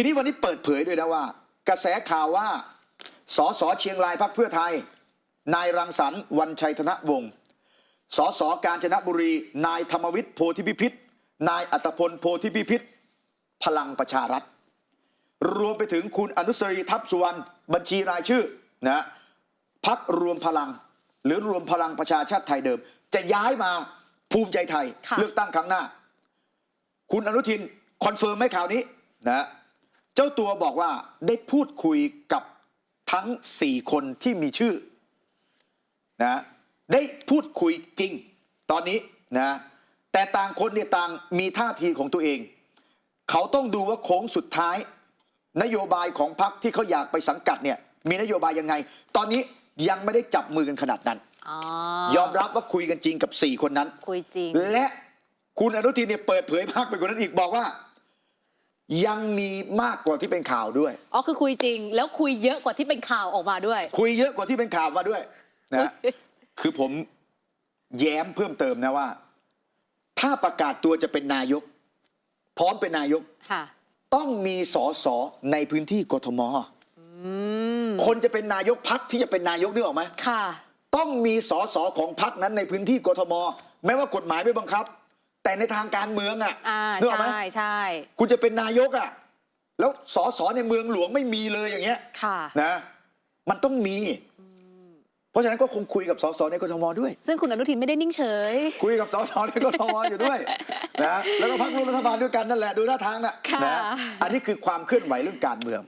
ทีนี้วันนี้เปิดเผยด้วยนะว่า กระแสข่าวว่าสสเชียงรายพักเพื่อไทย นายรังสรรค์วันชัยธนวงศ์สสกาญจนบุรี นายธรรมวิทย์โพธิพิพิธนายอัตพลโพธิพิพิธพลังประชารัฐ รวมไปถึงคุณอนุสรีทัพสุวรรณบัญชีรายชื่อนะพักรวมพลัง หรือรวมพลังประชาชาติไทยเดิม จะย้ายมาภูมิใจไทยค่ะเลือกตั้งครั้งหน้า คุณอนุทินคอนเฟิร์มไหมข่าวนี้นะ เจ้าตัวบอกว่าได้พูดคุยกับทั้ง 4 คนที่มีชื่อนะได้พูดคุยจริงตอนนี้นะแต่ต่างคนเนี่ยต่างมีท่าทีของตัวเอง เขาต้องดูว่าโค้งสุดท้าย นโยบายของพรรคที่เขาอยากไปสังกัดเนี่ยมีนโยบายยังไง ตอนนี้ยังไม่ได้จับมือกันขนาดนั้นอ๋อยอมรับว่าคุยกันจริงกับ 4 คนนั้น คุยจริง และคุณอนุทินเนี่ยเปิดเผยมากไปกว่านั้นอีกบอกว่า ยังมีมากกว่าที่เป็นข่าวด้วย อ๋อคือคุยจริง แล้วคุยเยอะกว่าที่เป็นข่าวออกมาด้วย คุยเยอะกว่าที่เป็นข่าวมาด้วยนะคือผมแย้มเพิ่มเติมนะว่า ถ้าประกาศตัวจะเป็นนายก พร้อมเป็นนายกค่ะ ต้องมีสอสอในพื้นที่กทมอืมคนจะเป็นนายกพักที่จะเป็นนายกนึกออกไหมค่ะ ต้องมีสอสอของพักนั้นในพื้นที่กทมแม้ว่ากฎหมายไม่บังคับ แต่ในทางการเมืองอะอ่านึกออกไหมใช่ใช่คุณจะเป็นนายกอะแล้วสอสอในเมืองหลวงไม่มีเลยอย่างเงี้ยค่ะ นะ มันต้องมี เพราะฉะนั้นก็คงคุยกับสสในกทมด้วย ซึ่งคุณอนุทินไม่ได้นิ่งเฉย คุยกับสสในกทมอยู่ด้วยนะแล้วก็พักร่วมรัฐบาลด้วยกันนั่นแหละดูท่าทางน่ะค่ะ นะอันนี้คือความเคลื่อนไหวเรื่องการเมือง